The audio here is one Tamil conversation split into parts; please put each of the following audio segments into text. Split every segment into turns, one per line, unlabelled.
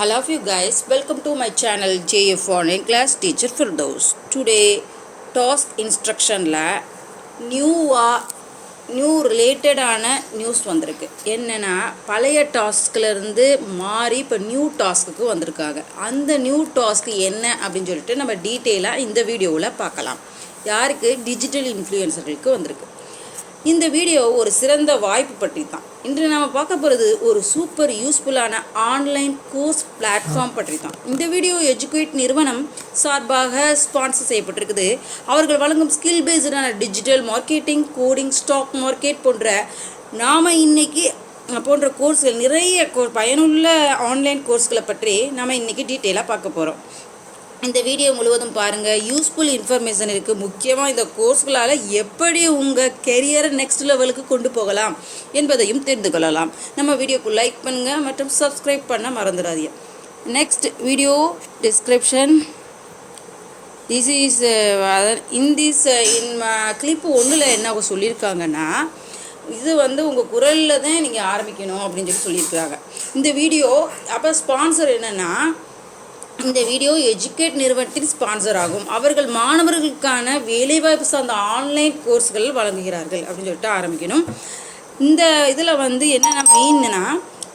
Hello you you guys, welcome to my channel JF Online Class Teacher Firdaus. Today, task இன்ஸ்ட்ரக்ஷனில் நியூவாக நியூ ரிலேட்டடான நியூஸ் வந்திருக்கு. என்னென்னா பழைய டாஸ்க்லேருந்து மாறி இப்போ நியூ டாஸ்க்குக்கு வந்திருக்காங்க. அந்த நியூ டாஸ்க் என்ன அப்படின்னு சொல்லிட்டு நம்ம டீட்டெயிலாக இந்த வீடியோவில் பார்க்கலாம். யாருக்கு? டிஜிட்டல் இன்ஃப்ளூயன்சர்களுக்கு வந்திருக்கு. இந்த வீடியோ ஒரு சிறந்த வாய்ப்பு பற்றி தான் இன்று நாம் பார்க்க போகிறது ஒரு சூப்பர் யூஸ்ஃபுல்லான ஆன்லைன் கோர்ஸ் பிளாட்ஃபார்ம் பற்றி தான் இந்த வீடியோ எஜுகேட் நிறுவனம் சார்பாக ஸ்பான்சர் செய்யப்பட்டிருக்குது. அவர்கள் வழங்கும் skill பேஸ்டான digital marketing coding stock market போன்ற நாம் இன்னைக்கு போன்ற கோர்ஸ்கள் நிறைய கோ- பயனுள்ள ஆன்லைன் கோர்ஸ்களை பற்றி நாம் இன்னைக்கு டீட்டெயிலாக பார்க்க போகிறோம் இந்த வீடியோ முழுவதும் பாருங்கள் யூஸ்ஃபுல் இன்ஃபர்மேஷன் இருக்குது முக்கியமாக இந்த கோர்ஸ்களால் எப்படி உங்கள் கெரியரை நெக்ஸ்ட் லெவலுக்கு கொண்டு போகலாம் என்பதையும் தெரிந்து கொள்ளலாம். நம்ம வீடியோக்கு லைக் பண்ணுங்கள் மற்றும் சப்ஸ்கிரைப் பண்ண மறந்துடாதீங்க. Next video description this is in this in clip ஒன்றில் என்ன சொல்லியிருக்காங்கன்னா இது வந்து உங்கள் குரலில் தான் நீங்கள் ஆரம்பிக்கணும் அப்படின்னு சொல்லி சொல்லியிருக்காங்க. இந்த வீடியோ அப்போ ஸ்பான்சர் என்னென்னா இந்த வீடியோ எஜுகேட் நிறுவனத்தின் ஸ்பான்சர் ஆகும். அவர்கள் மாணவர்களுக்கான வேலைவாய்ப்பு சார்ந்த ஆன்லைன் கோர்ஸ்கள் வழங்குகிறார்கள் அப்படின்னு சொல்லிட்டு ஆரம்பிக்கணும். இந்த இதில் வந்து என்னென்ன மெயின்னா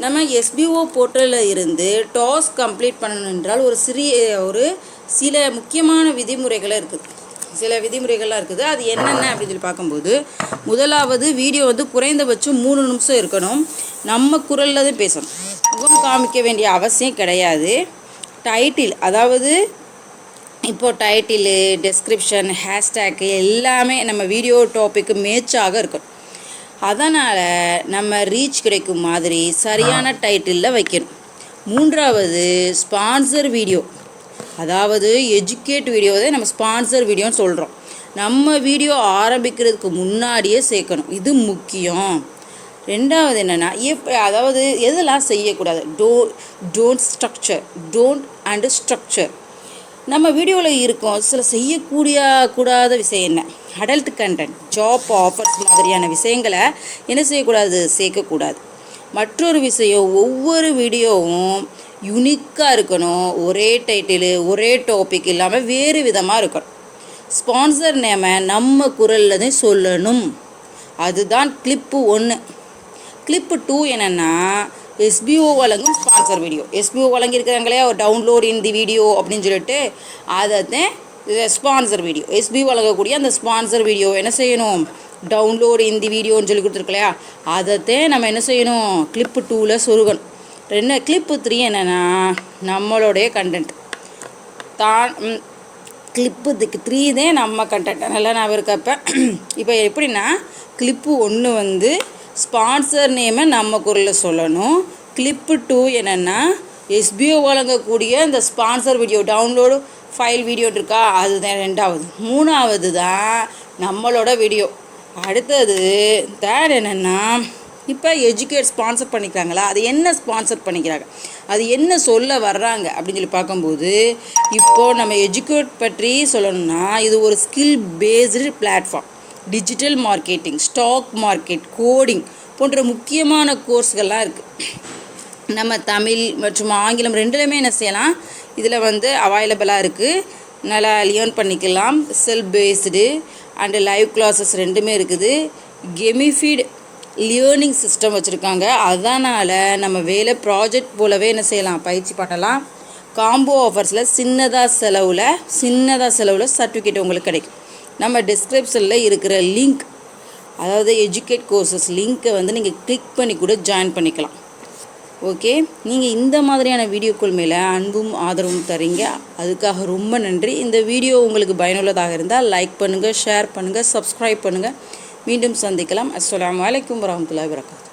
நம்ம எஸ்பிஓ போர்ட்டலில் இருந்து டாஸ் கம்ப்ளீட் பண்ணணும் என்றால் ஒரு சிறிய ஒரு சில முக்கியமான விதிமுறைகளை இருக்குது சில விதிமுறைகள்லாம் இருக்குது. அது என்னென்ன அப்படின்னு சொல்லி பார்க்கும்போது முதலாவது வீடியோ வந்து குறைந்தபட்சம் மூணு நிமிஷம் இருக்கணும். நம்ம குரலில் தான் பேசணும். முகம் காமிக்க வேண்டிய அவசியம் கிடையாது. டைட்டில் அதாவது இப்போ டைட்டிலு டெஸ்கிரிப்ஷன் ஹேஷ்டேக்கு எல்லாமே நம்ம வீடியோ டாபிக்கு மேட்சாக இருக்கும். அதனால் நம்ம ரீச் கிடைக்கும் மாதிரி சரியான டைட்டிலில் வைக்கணும். மூன்றாவது ஸ்பான்சர் வீடியோ அதாவது எஜுகேட் வீடியோ தான் நம்ம ஸ்பான்சர் வீடியோன்னு சொல்கிறோம் நம்ம வீடியோ ஆரம்பிக்கிறதுக்கு முன்னாடியே சேர்க்கணும். இது முக்கியம். ரெண்டாவது என்னென்னா எப் அதாவது எதெல்லாம் செய்யக்கூடாது? Do don't structure don't and structure நம்ம வீடியோவில் இருக்கும் சில செய்யக்கூடிய கூடாத விஷயம் என்ன? அடல்ட் கண்டென்ட் ஜாப் ஆஃபர்ஸ் மாதிரியான விஷயங்களை என்ன செய்யக்கூடாது? சேர்க்கக்கூடாது. மற்றொரு விஷயம் ஒவ்வொரு வீடியோவும் யுனிக்காக இருக்கணும். ஒரே டைட்டிலு ஒரே டாபிக் இல்லாமல் வேறு விதமாக இருக்கணும். ஸ்பான்சர் நேமை நம்ம குரலில் தான் சொல்லணும். அதுதான் கிளிப்பு ஒன்று கிளிப்பு டூ என்னென்னா எஸ்பிஓ வழங்கும் ஸ்பான்சர் வீடியோ எஸ்பிஓ வழங்கியிருக்கிறாங்களே ஒரு டவுன்லோட் இன் தி வீடியோ அப்படின்னு சொல்லிட்டு அதை ஸ்பான்சர் வீடியோ எஸ்பிஓ வழங்கக்கூடிய அந்த ஸ்பான்சர் வீடியோ என்ன செய்யணும்? டவுன்லோடு இன் தி வீடியோன்னு சொல்லி கொடுத்துருக்கலையா? அதைத்தே நம்ம என்ன செய்யணும்? கிளிப்பு டூவில் சொருகணும். ரெண்டு கிளிப்பு த்ரீ என்னென்னா நம்மளுடைய கண்டென்ட் தான் கிளிப்புக்கு த்ரீ தான் நம்ம கண்டென்ட் நல்லா நான் இருக்கப்போ இப்போ எப்படின்னா கிளிப்பு ஒன்று வந்து ஸ்பான்சர் நேமை நம்ம குரலில் சொல்லணும். கிளிப்பு டூ என்னென்னா எஸ்பிஓ வழங்கக்கூடிய இந்த sponsor video download file video இருக்கா? அதுதான் ரெண்டாவது. மூணாவது தான் நம்மளோட வீடியோ அடுத்தது தேர்ட் என்னென்னா இப்போ எஜுகேட் ஸ்பான்சர் பண்ணிக்கிறாங்களா? அது என்ன ஸ்பான்சர் பண்ணிக்கிறாங்க? அது என்ன சொல்ல வர்றாங்க? அப்படின்னு சொல்லி பார்க்கும்போது இப்போது நம்ம எஜுகேட் பற்றி சொல்லணும்னா இது ஒரு skill based platform digital marketing stock market coding போன்ற முக்கியமான கோர்ஸ்கள்லாம் இருக்குது நம்ம தமிழ் மற்றும் ஆங்கிலம் ரெண்டுலையுமே என்ன செய்யலாம்? இதில் வந்து அவைலபிளாக இருக்குது நல்லா லியர்ன் பண்ணிக்கலாம். Self based and live classes ரெண்டுமே இருக்குது. கெமிஃபீடு லியர்னிங் சிஸ்டம் வச்சுருக்காங்க. அதனால் நம்ம வேலை ப்ராஜெக்ட் போலவே என்ன செய்யலாம்? பயிற்சி பண்ணலாம். காம்போ ஆஃபர்ஸில் சின்னதாக செலவில் சின்னதாக செலவில் சர்டிஃபிகேட் உங்களுக்கு கிடைக்கும். நம்ம டிஸ்கிரிப்ஷனில் இருக்கிற லிங்க் அதாவது எஜுகேட் கோர்சஸ் லிங்க்கை வந்து நீங்கள் கிளிக் பண்ணி கூட ஜாயின் பண்ணிக்கலாம். ஓகே நீங்கள் இந்த மாதிரியான வீடியோக்கள் மேலே அன்பும் ஆதரவும் தரீங்க அதுக்காக ரொம்ப நன்றி. இந்த வீடியோ உங்களுக்கு பயனுள்ளதாக இருந்தால் லைக் பண்ணுங்கள் ஷேர் பண்ணுங்கள் சப்ஸ்கிரைப் பண்ணுங்கள் மீண்டும் சந்திக்கலாம். அஸ்லாம் அலைக்கும் வரமத்துல வரகாத்து